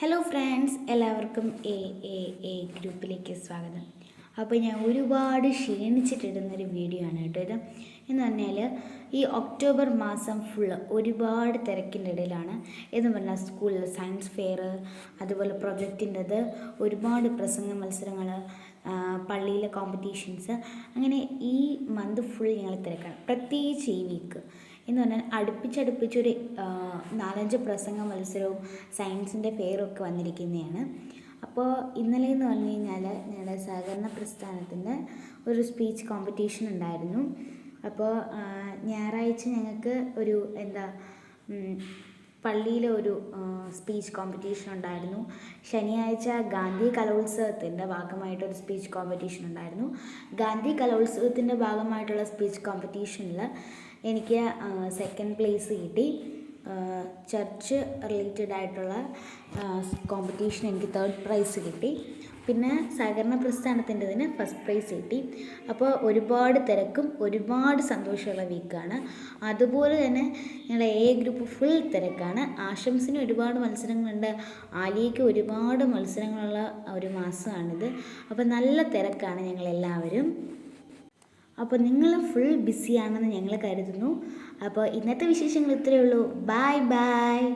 Hello friends എല്ലാവർക്കും A A A ഗ്രൂപ്പിലേക്ക് സ്വാഗതം. അപ്പോൾ ഞാൻ ഒരുപാട് ക്ഷീണിച്ചിട്ടിടുന്നൊരു വീഡിയോ ആണ് കേട്ടോ ഇത്. എന്ന് പറഞ്ഞാൽ ഈ ഒക്ടോബർ മാസം ഫുള്ള് ഒരുപാട് തിരക്കിന്റെ ഇടയിലാണ്. എന്ന് പറഞ്ഞാൽ സ്കൂളിൽ സയൻസ് ഫെയർ അതുപോലെ പ്രൊജക്റ്റിന്റെത് ഒരുപാട് പ്രസംഗ മത്സരങ്ങൾ പള്ളിയിലെ കോമ്പറ്റീഷൻസ് അങ്ങനെ ഈ മന്ത് ഫുൾ ഞങ്ങൾ തിരക്കാണ്. പ്രത്യേകിച്ച് ഈ വീക്ക് എന്ന് പറഞ്ഞാൽ അടുപ്പിച്ചടുപ്പിച്ചൊരു നാലഞ്ച് പ്രസംഗ മത്സരവും സയൻസിന്റെ പേരൊക്കെ വന്നിരിക്കുന്നതാണ്. അപ്പോൾ ഇന്നലെ എന്ന് പറഞ്ഞു കഴിഞ്ഞാൽ ഞങ്ങളുടെ സഹകരണ പ്രസ്ഥാനത്തിന്റെ ഒരു സ്പീച്ച് കോമ്പറ്റീഷൻ ഉണ്ടായിരുന്നു. അപ്പോൾ ഞായറാഴ്ച ഞങ്ങൾക്ക് ഒരു എന്താ പള്ളിയിലെ ഒരു സ്പീച്ച് കോമ്പറ്റീഷൻ ഉണ്ടായിരുന്നു. ശനിയാഴ്ച ഗാന്ധി കലോത്സവത്തിന്റെ ഭാഗമായിട്ടൊരു സ്പീച്ച് കോമ്പറ്റീഷൻ ഉണ്ടായിരുന്നു. ഗാന്ധി കലോത്സവത്തിന്റെ ഭാഗമായിട്ടുള്ള സ്പീച്ച് കോമ്പറ്റീഷനിൽ എനിക്ക് സെക്കൻഡ് പ്ലേസ് കിട്ടി. ചർച്ച് റിലേറ്റഡ് ആയിട്ടുള്ള കോമ്പറ്റീഷൻ എനിക്ക് തേർഡ് പ്രൈസ് കിട്ടി. പിന്നെ സഹകരണ പ്രസ്ഥാനത്തിന്റെതിന് ഫസ്റ്റ് പ്രൈസ് കിട്ടി. അപ്പോൾ ഒരുപാട് തിരക്കും ഒരുപാട് സന്തോഷമുള്ള വീക്കാണ് അതുപോലെ തന്നെ ഞങ്ങളുടെ എ ഗ്രൂപ്പ് ഫുൾ തിരക്കാണ്. ആശംസിന് ഒരുപാട് മത്സരങ്ങളുണ്ട്. ആലിയയ്ക്ക് ഒരുപാട് മത്സരങ്ങളുള്ള ഒരു മാസമാണിത്. അപ്പോൾ നല്ല തിരക്കാണ് ഞങ്ങളെല്ലാവരും. അപ്പോൾ നിങ്ങൾ ഫുൾ ബിസിയാണെന്ന് ഞങ്ങൾ കരുതുന്നു. അപ്പോൾ ഇന്നത്തെ വിശേഷങ്ങൾ ഇത്രയേ ഉള്ളൂ. Bye bye